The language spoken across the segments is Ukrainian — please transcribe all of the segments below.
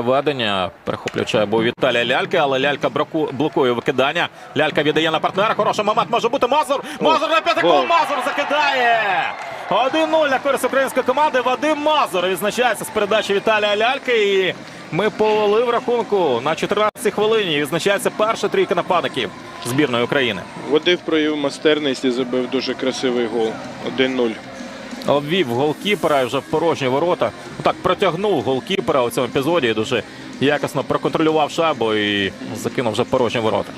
Ведення перехоплюючи бо Віталія Ляльки, але Лялька браку- блокує викидання. Лялька віддає на партнера. Хороший момент може бути Мазур. Мазур на п'ятаку. Мазур закидає. 1-0 на користь української команди. Вадим Мазур відзначається з передачі Віталія Ляльки. І ми повели в рахунку на 14-й хвилині. Відзначається перша трійка нападників збірної України. Водив проявив майстерність і забив дуже красивий гол. 1-0. Обвів голкіпера вже в порожні ворота. Так протягнув голкіпера у цьому епізоді. Дуже якісно проконтролював шайбу і закинув вже порожні ворота.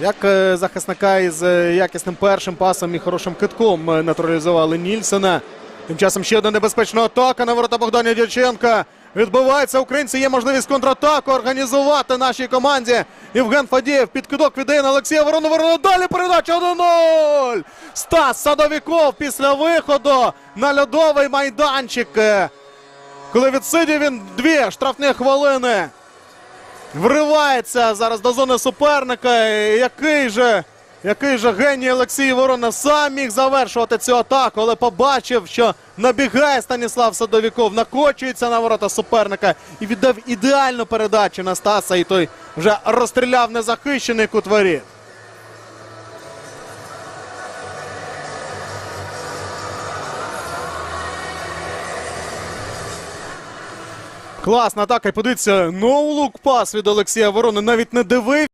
Як е, захисника із е, якісним першим пасом і хорошим китком е, натуралізували Нільсена. Тим часом ще одна небезпечна атака на ворота Богдана Дяченка. Відбувається українці. Є можливість контратаку організувати нашій команді. Євген Фадієв підкидок віддає на Олексія Ворону. Ворона далі передача 1-0. Стас Садовіков після виходу на льодовий майданчик. Коли відсидів він дві штрафні хвилини. Вривається зараз до зони суперника. Який же, який же геній Олексій Ворона сам міг завершувати цю атаку, але побачив, що набігає Станіслав Садовіков, накочується на ворота суперника і віддав ідеальну передачу на Стаса. І той вже розстріляв незахищений кут Класна атака. І подивіться, ноулук пас від Олексія Ворони. Навіть не дивив.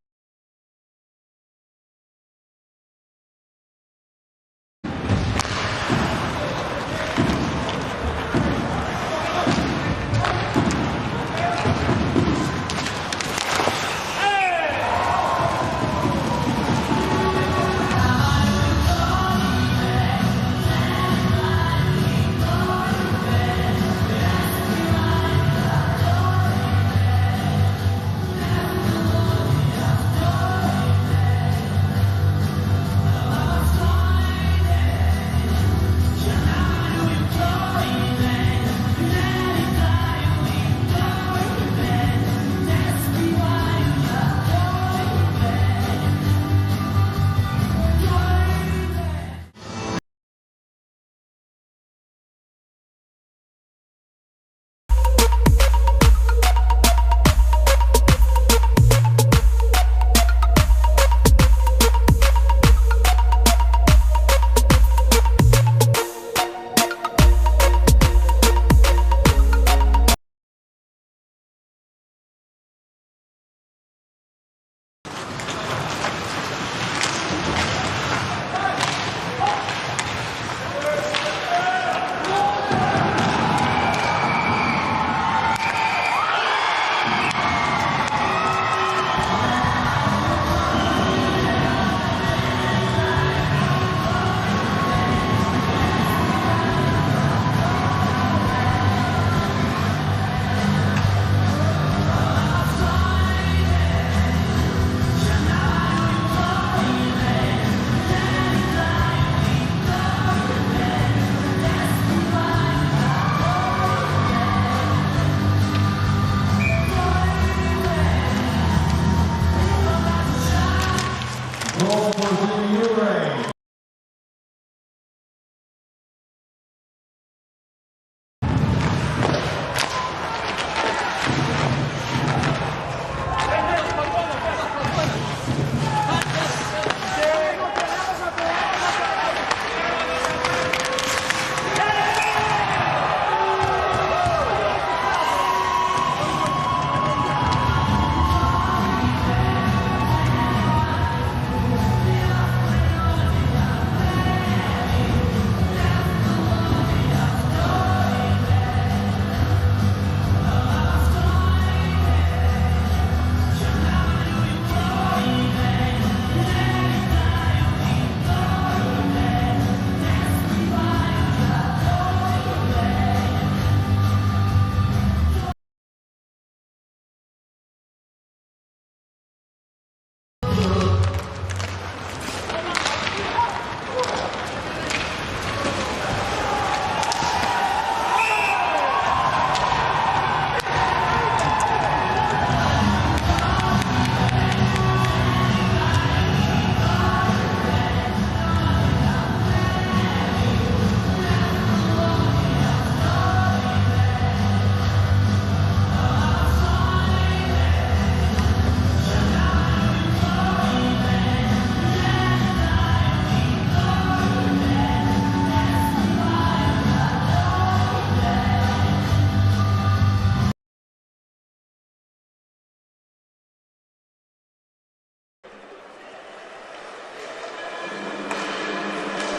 Goal for Jimmy Uray.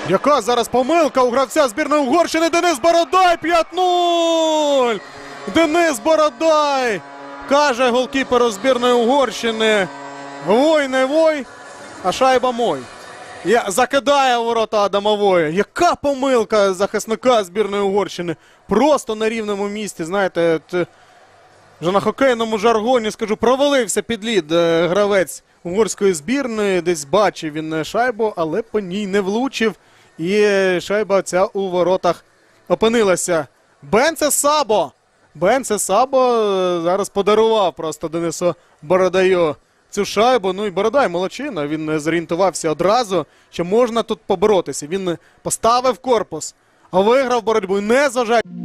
Яка зараз помилка у гравця збірної Угорщини Денис Бородай 5-0! Денис Бородай! Каже голкіперу збірної Угорщини. Вой не вой, а шайба мой. Я закидає ворота Адамової. Яка помилка захисника збірної Угорщини? Просто на рівному місці, знаєте, от, вже на хокейному жаргоні скажу, провалився під лід е, гравець угорської збірної. Десь бачив він е, шайбу, але по ній не влучив. І шайба ця у воротах опинилася. Бенце Сабо. Бенце Сабо е, зараз подарував просто Денису Бородаю цю шайбу. Ну і Бородай молодчина. Він не зорієнтувався одразу, що можна тут поборотися. Він поставив корпус, а виграв боротьбу, не зважаючи.